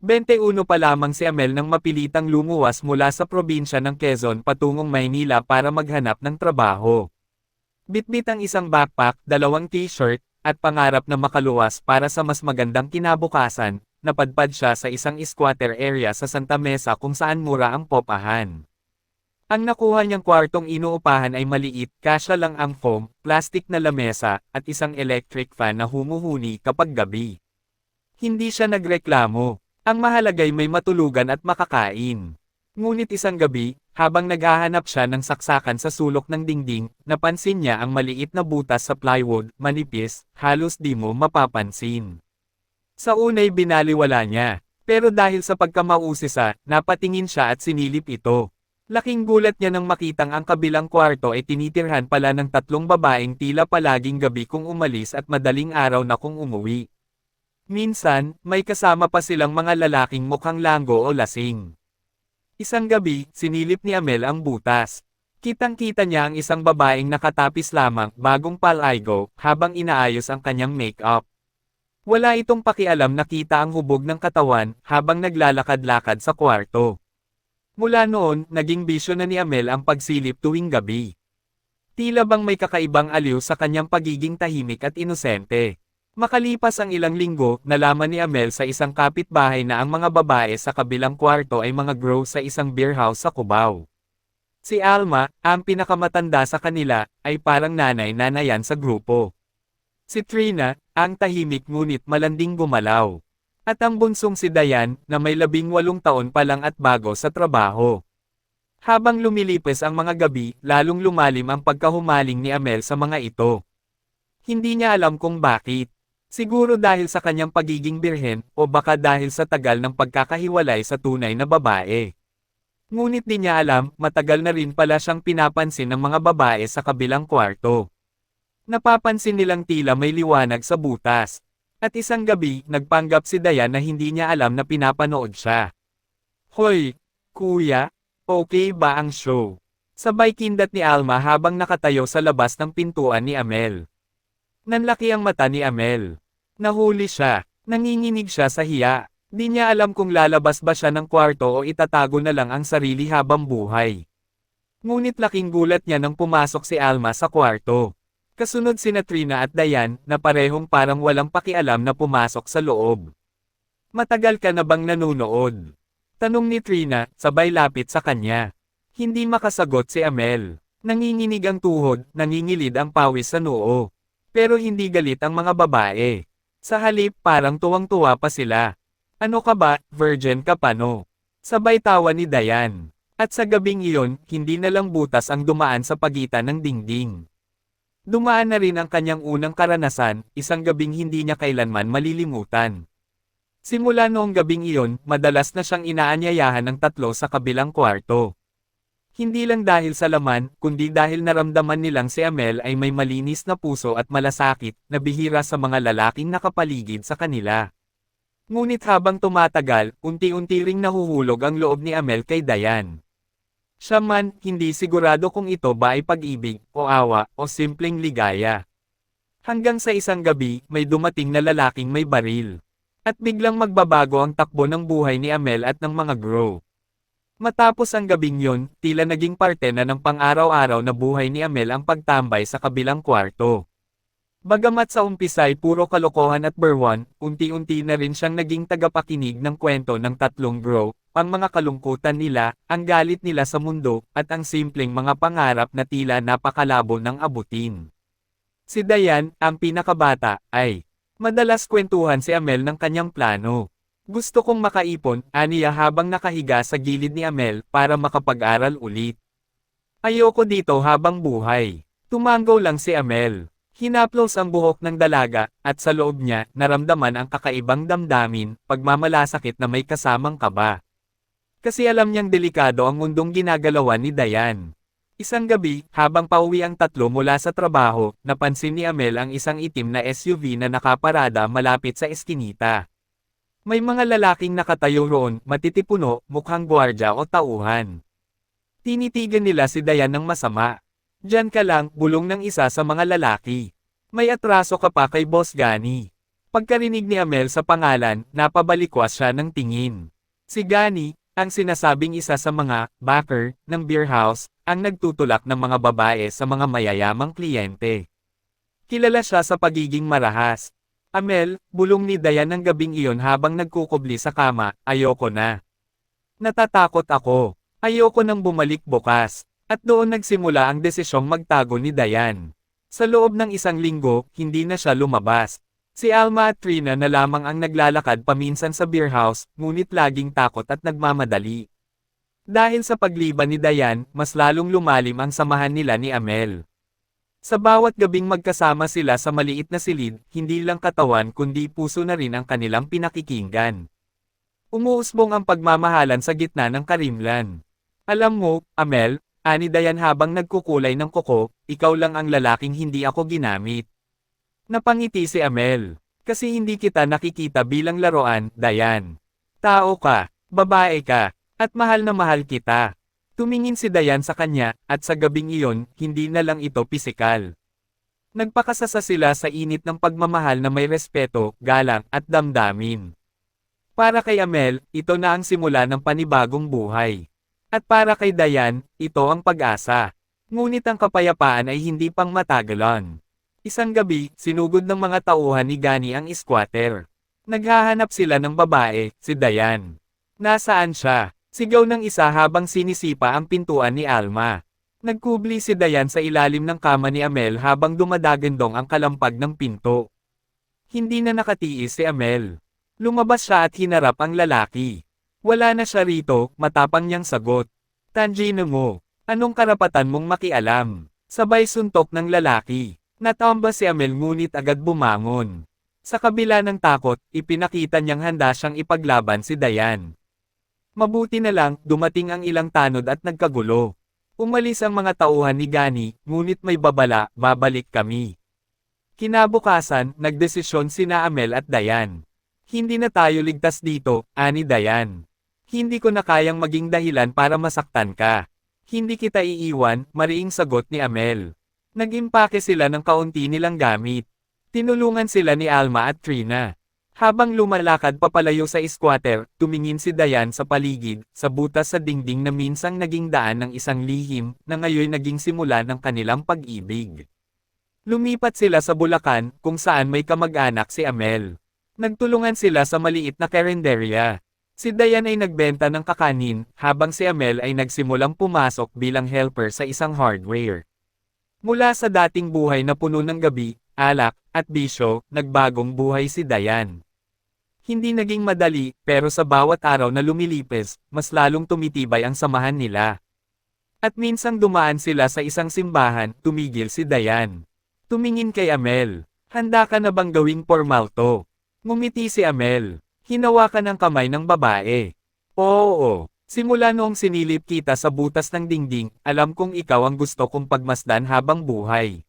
21 pa lamang si Amel nang mapilitang lumuwas mula sa probinsya ng Quezon patungong Maynila para maghanap ng trabaho. Bitbit ang isang backpack, dalawang t-shirt, at pangarap na makaluwas para sa mas magandang kinabukasan, napadpad siya sa isang squatter area sa Santa Mesa kung saan mura ang popahan. Ang nakuha niyang kwartong inuupahan ay maliit, kasya lang ang foam, plastic na lamesa, at isang electric fan na humuhuni kapag gabi. Hindi siya nagreklamo. Ang mahalagay may matulugan at makakain. Ngunit isang gabi, habang naghahanap siya ng saksakan sa sulok ng dingding, napansin niya ang maliit na butas sa plywood, manipis, halos di mo mapapansin. Sa unay binaliwala niya, pero dahil sa pagkamausisa, napatingin siya at sinilip ito. Laking gulat niya nang makitang ang kabilang kwarto ay tinitirhan pala ng tatlong babaeng tila palaging gabi kung umalis at madaling araw na kung umuwi. Minsan, may kasama pa silang mga lalaking mukhang langgo o lasing. Isang gabi, sinilip ni Amel ang butas. Kitang-kita niya ang isang babaeng nakatapis lamang, bagong palaygo, habang inaayos ang kanyang make-up. Wala itong pakialam na kita ang hubog ng katawan, habang naglalakad-lakad sa kwarto. Mula noon, naging bisyo na ni Amel ang pagsilip tuwing gabi. Tila bang may kakaibang aliw sa kanyang pagiging tahimik at inosente. Makalipas ang ilang linggo, nalaman ni Amel sa isang kapitbahay na ang mga babae sa kabilang kwarto ay mga grow sa isang beer house sa Cubao. Si Alma, ang pinakamatanda sa kanila, ay parang nanay-nanayan sa grupo. Si Trina, ang tahimik ngunit malanding gumalaw. At ang bunsong si Dayan, na may labing walong taon pa lang at bago sa trabaho. Habang lumilipis ang mga gabi, lalong lumalim ang pagkahumaling ni Amel sa mga ito. Hindi niya alam kung bakit. Siguro dahil sa kanyang pagiging birhen, o baka dahil sa tagal ng pagkakahiwalay sa tunay na babae. Ngunit di niya alam, matagal na rin pala siyang pinapansin ng mga babae sa kabilang kwarto. Napapansin nilang tila may liwanag sa butas. At isang gabi, nagpanggap si Dayan na hindi niya alam na pinapanood siya. Hoy, kuya, okay ba ang show? Sabay kindat ni Alma habang nakatayo sa labas ng pintuan ni Amel. Nanlaki ang mata ni Amel. Nahuli siya. Nanginginig siya sa hiya. Di niya alam kung lalabas ba siya ng kwarto o itatago na lang ang sarili habang buhay. Ngunit laking gulat niya nang pumasok si Alma sa kwarto. Kasunod sina Trina at Dayan na parehong parang walang pakialam na pumasok sa loob. Matagal ka na bang nanonood? Tanong ni Trina, sabay lapit sa kanya. Hindi makasagot si Amel. Nanginginig ang tuhod, nangingilid ang pawis sa noo. Pero hindi galit ang mga babae. Sa halip parang tuwang-tuwa pa sila. Ano ka ba, virgin ka pa no? Sabay tawa ni Dayan. At sa gabing iyon, hindi na lang butas ang dumaan sa pagitan ng dingding. Dumaan na rin ang kanyang unang karanasan, isang gabing hindi niya kailanman malilimutan. Simula noong gabing iyon, madalas na siyang inaanyayahan ng tatlo sa kabilang kwarto. Hindi lang dahil sa laman, kundi dahil naramdaman nilang si Amel ay may malinis na puso at malasakit, na bihira sa mga lalaking nakapaligid sa kanila. Ngunit habang tumatagal, unti-unti ring nahuhulog ang loob ni Amel kay Dayan. Siya man, hindi sigurado kung ito ba ay pag-ibig, o awa, o simpleng ligaya. Hanggang sa isang gabi, may dumating na lalaking may baril. At biglang magbabago ang takbo ng buhay ni Amel at ng mga grow. Matapos ang gabing yon, tila naging parte na ng pang-araw-araw na buhay ni Amel ang pagtambay sa kabilang kwarto. Bagamat sa umpisa ay puro kalokohan at berwan, unti-unti na rin siyang naging tagapakinig ng kwento ng tatlong grow, ang mga kalungkutan nila, ang galit nila sa mundo, at ang simpleng mga pangarap na tila napakalabo ng abutin. Si Dayan, ang pinakabata, ay madalas kwentuhan si Amel ng kanyang plano. Gusto kong makaipon, aniya habang nakahiga sa gilid ni Amel para makapag-aral ulit. Ayoko dito habang buhay. Tumanggaw lang si Amel. Hinaplos ang buhok ng dalaga, at sa loob niya, naramdaman ang kakaibang damdamin, pagmamalasakit na may kasamang kaba. Kasi alam niyang delikado ang mundong ginagalawan ni Dayan. Isang gabi, habang pauwi ang tatlo mula sa trabaho, napansin ni Amel ang isang itim na SUV na nakaparada malapit sa eskinita. May mga lalaking nakatayo roon, matitipuno, mukhang gwardya o tauhan. Tinitigan nila si Dayan ng masama. Diyan ka lang, bulong ng isa sa mga lalaki. May atraso ka pa kay Boss Gani. Pagkarinig ni Amel sa pangalan, napabalikwas siya ng tingin. Si Gani, ang sinasabing isa sa mga backer ng beer house, ang nagtutulak ng mga babae sa mga mayayamang kliyente. Kilala siya sa pagiging marahas. Amel, bulong ni Dayan ng gabing iyon habang nagkukubli sa kama, ayoko na. Natatakot ako. Ayoko nang bumalik bukas. At doon nagsimula ang desisyong magtago ni Dayan. Sa loob ng isang linggo, hindi na siya lumabas. Si Alma at Trina na lamang ang naglalakad paminsan sa beer house, ngunit laging takot at nagmamadali. Dahil sa pagliban ni Dayan, mas lalong lumalim ang samahan nila ni Amel. Sa bawat gabing magkasama sila sa maliit na silid, hindi lang katawan kundi puso na rin ang kanilang pinakikinggan. Umuusbong ang pagmamahalan sa gitna ng karimlan. Alam mo, Amel, ani Dayan habang nagkukulay ng kuko, ikaw lang ang lalaking hindi ako ginamit. Napangiti si Amel. Kasi hindi kita nakikita bilang laruan, Dayan. Tao ka, babae ka, at mahal na mahal kita. Tumingin si Dayan sa kanya, at sa gabing iyon, hindi na lang ito pisikal. Nagpakasasa sila sa init ng pagmamahal na may respeto, galang, at damdamin. Para kay Amel, ito na ang simula ng panibagong buhay. At para kay Dayan, ito ang pag-asa. Ngunit ang kapayapaan ay hindi pang matagalan. Isang gabi, sinugod ng mga tauhan ni Gani ang squatter. Naghahanap sila ng babae, si Dayan. Nasaan siya? Sigaw ng isa habang sinisipa ang pintuan ni Alma. Nagkubli si Dayan sa ilalim ng kama ni Amel habang dumadagandong ang kalampag ng pinto. Hindi na nakatiis si Amel. Lumabas siya at hinarap ang lalaki. Wala na siya rito, matapang niyang sagot. Tanjino mo, anong karapatan mong makialam? Sabay suntok ng lalaki. Natamba si Amel ngunit agad bumangon. Sa kabila ng takot, ipinakita niyang handa siyang ipaglaban si Dayan. Mabuti na lang, dumating ang ilang tanod at nagkagulo. Umalis ang mga tauhan ni Gani, ngunit may babala, babalik kami. Kinabukasan, nagdesisyon sina Amel at Dayan. Hindi na tayo ligtas dito, ani Dayan. Hindi ko na kayang maging dahilan para masaktan ka. Hindi kita iiwan, mariing sagot ni Amel. Nag-impake sila ng kaunti nilang gamit. Tinulungan sila ni Alma at Trina. Habang lumalakad papalayo sa squatter, tumingin si Dayan sa paligid, sa butas sa dingding na minsang naging daan ng isang lihim, na ngayon naging simula ng kanilang pag-ibig. Lumipat sila sa Bulacan, kung saan may kamag-anak si Amel. Nagtulungan sila sa maliit na karinderya. Si Dayan ay nagbenta ng kakanin, habang si Amel ay nagsimulang pumasok bilang helper sa isang hardware. Mula sa dating buhay na puno ng gabi, alak, at bisyo, nagbagong buhay si Dayan. Hindi naging madali, pero sa bawat araw na lumilipes, mas lalong tumitibay ang samahan nila. At minsang dumaan sila sa isang simbahan, tumigil si Dayan. Tumingin kay Amel. Handa ka na bang gawing formal to? Ngumiti si Amel. Hinawakan ang kamay ng babae. Oo, Simula noong sinilip kita sa butas ng dingding, alam kong ikaw ang gusto kong pagmasdan habang buhay.